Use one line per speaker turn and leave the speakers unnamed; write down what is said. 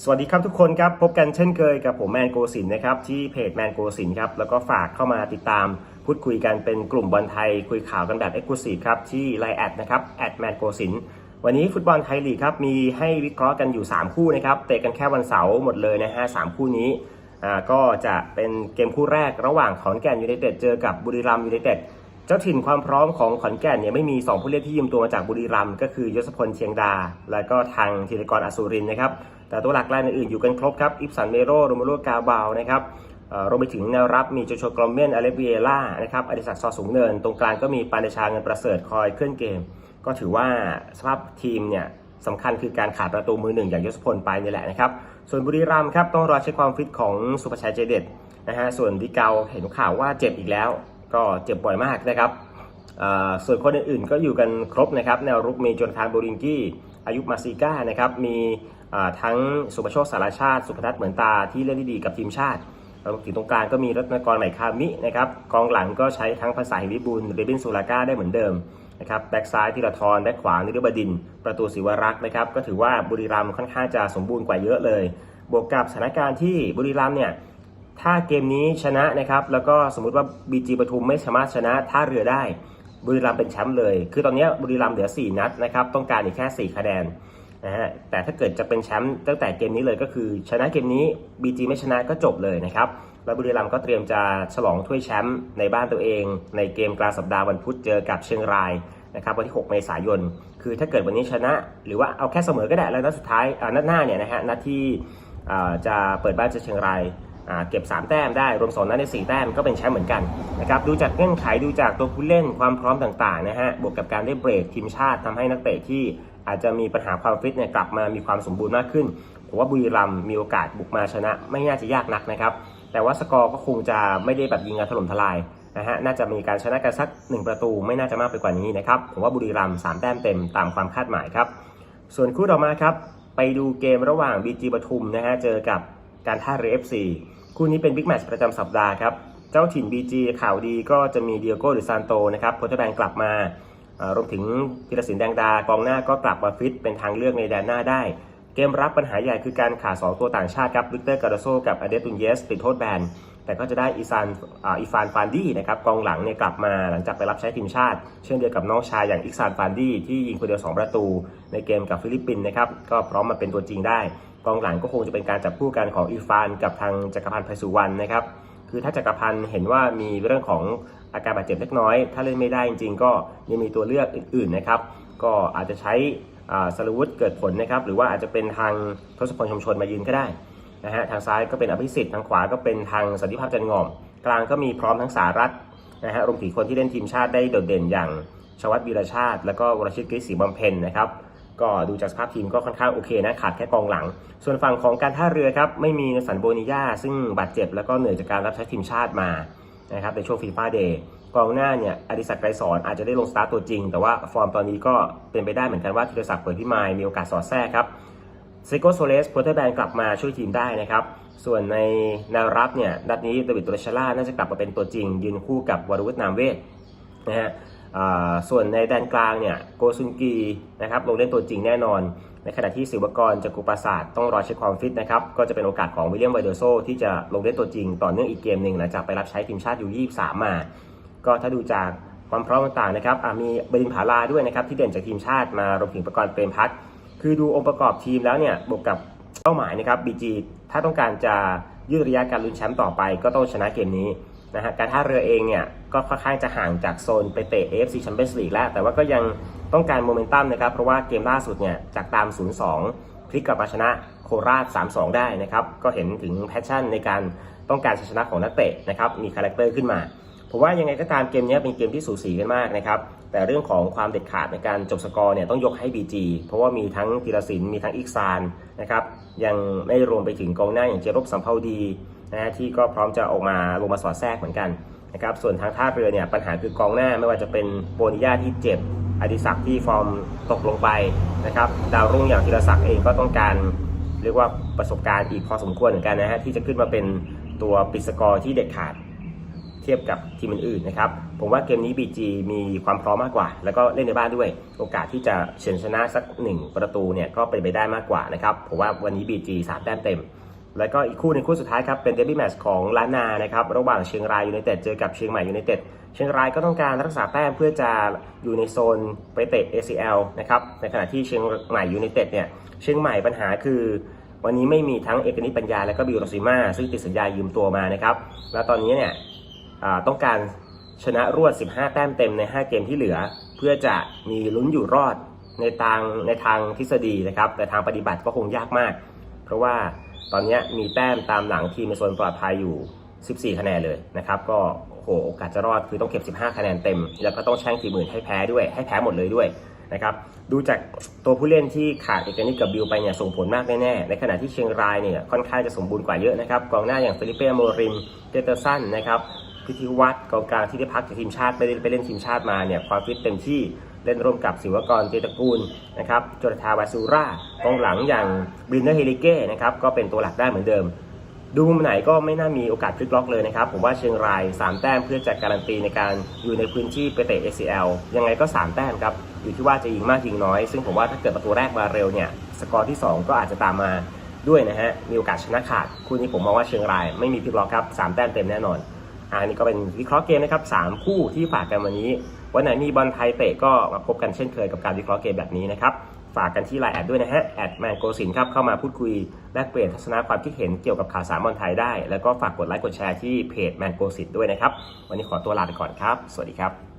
สวัสดีครับทุกคนครับ พบกันเช่นเคยกับผมแมนโกสินนะครับ ที่เพจแมนโกสินครับ แล้วก็ฝากเข้ามาติดตามพูดคุยกันเป็นกลุ่มบอลไทย คุยข่าวกันแบบเอ็กซ์คลูซีฟครับ ที่ไลน์แอดนะครับแอดแมนโกสินวันนี้ฟุตบอลไทยลีกครับ มีให้วิเคราะห์กันอยู่ 3 คู่นะครับ เตะกันแค่วันเสาร์หมดเลยนะฮะสามคู่นี้อ่าก็จะเป็นเกมคู่แรกระหว่างขอนแก่นยูไนเต็ดเจอกับบุรีรัมย์ยูไนเต็ดเจ้าถิ่นความพร้อมของขอนแก่นเนี่ยไม่มี 2 ผู้เล่นที่ยืมตัวมาจากบุรีรัมย์ก็คือยศพลเชียงดา และก็ทางธีรกรอสุรินนะครับ แต่ตัวหลักรายอื่นอยู่กันครบครับ อิฟสันเมโรโรมาโลกาบาวนะครับรวมไปถึงแนวรับมีโจโชกรอมเมนอเลเวียล่านะครับอดิศักดิ์ซอสูงเนิน ตรงกลางก็มีปานเดชาเงินประเสริฐคอยเคลื่อนเกม ก็ถือว่าสภาพทีมเนี่ยสำคัญคือการขาดประตูมือหนึ่งอย่างยศพลไปนี่แหละนะครับ ส่วนบุรีรัมย์ครับต้องรอเช็คความฟิตของสุภชัยเจเด็ดนะฮะส่วนวิเกาเห็นข่าวว่าเจ็บอีกแล้ว ก็เจ็บบ่อยมากนะครับส่วนคนอื่นๆก็อยู่กันครบนะครับแนวรุกมีจนทานโบริงกี้อายุมาซิก้านะครับมี ทั้งสุภโชคสารชาติ สุพนัทเหมือนตาที่เล่นได้ดีกับทีมชาติรวมถึงตรงกลางก็มีรัตนกรใหม่คามินะครับกองหลังก็ใช้ทั้งภาษาหิวิบูลเรบินซูลาก้าได้เหมือนเดิมนะครับแบ็กซ้ายธีรทรแบ็กขวานิรบดิน ประตูศิวรักษ์นะครับก็ถือว่าบุรีรัมย์ค่อนข้างจะสมบูรณ์กว่าเยอะเลย บวกกับสถานการณ์ที่บุรีรัมย์เนี่ยถ้าเกมนี้ชนะนะครับแล้วก็สมมุติว่าบีจีปทุมไม่สามารถชนะท่าเรือได้บุรีรัมย์เป็นแชมป์เลย คือตอนนี้บุรีรัมย์เหลือ 4 นัดนะครับต้องการอีกแค่ 4 คะแนน นะฮะแต่ถ้าเกิดจะเป็นแชมป์ตั้งแต่เกมนี้เลยก็คือ ชนะเกมนี้ BG ไม่ชนะก็จบเลยนะครับแล้วบุรีรัมย์ก็เตรียมจะฉลองถ้วยแชมป์ในบ้านตัวเอง ในเกมกลางสัปดาห์วันพุธเจอกับเชียงรายนะครับวันที่ 6 เมษายน คือถ้าเกิดวันนี้ชนะ หรือว่าเอาแค่เสมอก็ได้แล้วนัดสุดท้ายนัดหน้าเนี่ยนะฮะนัดที่จะเปิดบ้านเจอเชียงรายเก็บ 3 แต้มได้รวม2นัดใน4แต้มก็เป็นแชมป์เหมือนกันนะครับดูจากเงื่อนไขดูจากตัวผู้เล่นความพร้อมต่างๆนะฮะบวกกับการได้เบรกทีมชาติทำให้นักเตะที่ อาจจะมีปัญหาความฟิตเนี่ยกลับมามีความสมบูรณ์มากขึ้นผมว่าบุรีรัมมีโอกาสบุกมาชนะ ไม่น่าจะยากนักนะครับ แต่ว่าสกอร์ก็คงจะไม่ได้แบบยิงกันถล่มทลายนะฮะน่าจะมีการชนะกันสัก 1 ประตูไม่น่าจะมากไปกว่านี้นะครับผมว่าบุรีรัมย์สามแต้มเต็มตามความคาดหมายครับ ส่วนคู่ต่อมาครับไปดูเกมระหว่าง BG ปทุมนะฮะเจอกับการท่าเรือ FC คู่นี้เป็นบิ๊กแมตช์ประจำสัปดาห์ครับ เจ้าถิ่น BG ข่าวดีก็จะมีเดียโก้หรือซานโตนะครับโพเทแบงกลับมา รวมถึงพิรศินแดงดากองหน้าก็กลับมาฟิตเป็นทางเลือกในแดนหน้าได้ เกมรับปัญหาใหญ่คือการขาดสองตัวต่างชาติครับวิกเตอร์การาโซกับอเดตุนเยสติดโทษแบนแต่ก็จะได้อีซานอีฟานฟานดี้นะครับกองหลังเนี่ยกลับมาหลังจากไปรับใช้ทีมชาติ เช่นเดียวกับน้องชายอย่างอิซานฟานดี้ที่ยิงคนเดียว 2 ประตู ในเกมกับฟิลิปปินส์นะครับก็พร้อมมาเป็นตัวจริงได้ กองหลังก็คงจะเป็นการจับคู่กันของอีฟานกับทางจักรพันธ์ไพสุวรรณนะครับ คือถ้าจักรพันธ์เห็นว่ามีเรื่องของอาการบาดเจ็บเล็กน้อย ถ้าเล่นไม่ได้จริงๆ ก็ยังมีตัวเลือกอื่นๆนะครับ ก็อาจจะใช้อ่าสรวุฒเกิดผลนะครับ หรือว่าอาจจะเป็นทางทศพลชมชนมายืนก็ได้นะฮะ ทางซ้ายก็เป็นอภิสิทธิ์ ทางขวาก็เป็นทางสันติภาพจันงอม กลางก็มีพร้อมทั้งสารัตนะฮะ รวมถึงคนที่เล่นทีมชาติได้โดดเด่นอย่างชวัตวีรชาติ แล้วก็วรชิตกฤษศรีบำเพ็ญนะครับ ก็ดูจากสภาพทีมก็ค่อนข้างโอเคนะขาดแค่กองหลัง ส่วนฝั่งของการท่าเรือครับไม่มีสันโบนิยาซึ่งบาดเจ็บแล้วก็เหนื่อยจากการรับใช้ทีมชาติมานะครับในช่วงฟีฟ่าเดย์กองหน้าเนี่ยอดิศักดิ์ไกรสอนอาจจะได้ลงสตาร์ตตัวจริง แต่ว่าฟอร์มตอนนี้ก็เป็นไปได้เหมือนกันว่าธีรศักดิ์เปิดพิมายมีโอกาสสอดแทรกครับเซโกโซเลสโพเทอร์แบนกลับมาช่วยทีมได้นะครับ ส่วนในแนวรับเนี่ยนัดนี้เดวิดตัวชล่าน่าจะกลับมาเป็นตัวจริง ยืนคู่กับวรวุฒินามเวทนะฮะ ส่วนในแดนกลางเนี่ยโกซุนกีนะครับลงเล่นตัวจริงแน่นอน ในขณะที่ศิวกรจากกุปราศาสตร์ต้องรอเช็คความฟิตนะครับก็จะเป็นโอกาสของวิลเลียมไวเดอร์โซที่จะลงเล่นตัวจริงต่อเนื่องอีกเกมหนึ่งหลังจากไปรับใช้ทีมชาติยู23มมา ก็ถ้าดูจากความพร้อมต่างๆนะครับมีบดินผาลาด้วยนะครับที่เด่นจากทีมชาติมารวมถึงประกรณ์เปรมพัฒน์คือดูองค์ประกอบทีมแล้วเนี่ยบวกกับเป้าหมายนะครับ BG ถ้าต้องการจะยืดระยะการลุ้นแชมป์ต่อไป ก็ต้องชนะเกมนี้นะฮะการท่าเรือเองเนี่ย ก็ค่อนข้างจะห่างจากโซนไปเตะ AFC Champions League แล้ว แต่ว่าก็ยังต้องการโมเมนตัมนะครับ เพราะว่าเกมล่าสุดเนี่ยจากตาม 0-2 พลิกกลับมาชนะโคราช 3-2 ได้นะครับ ก็เห็นถึงแพชชั่นในการต้องการชัยชนะของนักเตะนะครับ มีคาแรคเตอร์ขึ้นมา ผมว่ายังไงก็ตามเกมนี้เป็นเกมที่สูสีกันมากนะครับ แต่เรื่องของความเด็ดขาดในการจบสกอร์เนี่ยต้องยกให้ BG เพราะว่ามีทั้งธีรศิลป์มีทั้งอีกซานนะครับยังไม่รวมไปถึงกองหน้าอย่างเจรบสัมภาวดีนะฮะที่ก็พร้อมจะออกมาลงมาสอดแทรกเหมือนกัน นะครับส่วนทางท่าเรือเนี่ยปัญหาคือกองหน้าไม่ว่าจะเป็นโบนิยาที่เจ็บอดิศักดิ์ที่ฟอร์มตกลงไปนะครับดาวรุ่งอย่างธีรศักดิ์เองก็ต้องการเรียกว่าประสบการณ์อีกพอสมควรเหมือนกันนะฮะที่จะขึ้นมาเป็นตัวปิดสกอร์ที่เด็ดขาดเทียบกับทีมอื่นๆนะครับผมว่าเกมนี้ BG มีความพร้อมมากกว่า แล้วก็เล่นในบ้านด้วย โอกาสที่จะเฉือนชนะสักหนึ่งประตูเนี่ยก็เป็นไปได้มากกว่านะครับผมว่าวันนี้ BG สามแต้มเต็ม แล้วก็อีกคู่ในงคู่สุดท้ายครับเป็นเดบี้แมตช์ของล้านนานะครับระหว่างเชียงรายยูไนเต็ดเจอกับเชียงใหม่ยูไนเต็ดเชียงรายก็ต้องการรักษาแต้มเพื่อจะอยู่ในโซนไปเตะ ACL นะครับในขณะที่เชียงใหม่ยูไนเต็ดเนี่ยเชียงใหม่ปัญหาคือ วันนี้ไม่มีทั้งเอกนิปัญญาและก็บิวโรซิมาซึ่งติดสัญญายืมตัวมานะครับแล้วตอนนี้เนี่ยต้องการชนะรวด 15 แต้มเต็มใน 5 เกมที่เหลือ เพื่อจะมีลุ้นอยู่รอดในทางในทางทฤษฎีนะครับแต่ทางปฏิบัติก็คงยากมาก เพราะว่า ตอนนี้มีแต้มตามหลังทีมในโซนปลอดภัยอยู่ 14 คะแนนเลยนะครับ ก็โหโอกาสจะรอดคือต้องเก็บ 15 คะแนนเต็ม แล้วก็ต้องแช่งทีมอื่นให้แพ้ด้วยให้แพ้หมดเลยด้วยนะครับดูจากตัวผู้เล่นที่ขาดเอกนิตกับบิวไปเนี่ยส่งผลมากแน่ๆในขณะที่เชียงรายเนี่ยค่อนข้างจะสมบูรณ์กว่าเยอะนะครับกองหน้าอย่างเฟลิเป้โมริมเจเตอร์สันนะครับพิธีวัตรกองกลางที่ได้พักจากทีมชาติไปเล่นทีมชาติมาเนี่ยความฟิตเต็มที่ เล่นร่วมกับศิวกรเจตกูลนะครับโจรทาวาซูรากองหลังอย่างบรินเนอร์เฮลิเก้นะครับก็เป็นตัวหลักได้เหมือนเดิม ดูมุมไหนก็ไม่น่ามีโอกาสพลิกล็อกเลยนะครับ ผมว่าเชียงราย 3 แต้มเพื่อจะการันตีในการอยู่ในพื้นที่ไปเตะ ACL ยังไงก็ 3 แต้มครับอยู่ที่ว่าจะยิงมากยิงน้อย ซึ่งผมว่าถ้าเกิดประตูแรกมาเร็วเนี่ยสกอร์ที่ 2 ก็อาจจะตามมาด้วยนะฮะมีโอกาสชนะขาดคู่นี้ผมมองว่าเชียงรายไม่มีพลิกล็อกครับ3แต้มเต็มแน่นอนอันนี้ก็เป็นวิเคราะห์เกมนะครับสามคู่ที่ฝากกันวันนี้ วันไหนมีบอลไทยเตะก็มาพบกันเช่นเคยกับการวิเคราะห์เกมแบบนี้นะครับฝากกันที่ไลน์แอดด้วยนะฮะแอดแมนโกสินครับเข้ามาพูดคุยแลกเปลี่ยนทัศนะความคิดเห็นเกี่ยวกับข่าวสารบอลไทยได้ แล้วก็ฝากกดไลค์กดแชร์ที่เพจแมนโกสินด้วยนะครับ วันนี้ขอตัวลาไปก่อนครับ สวัสดีครับ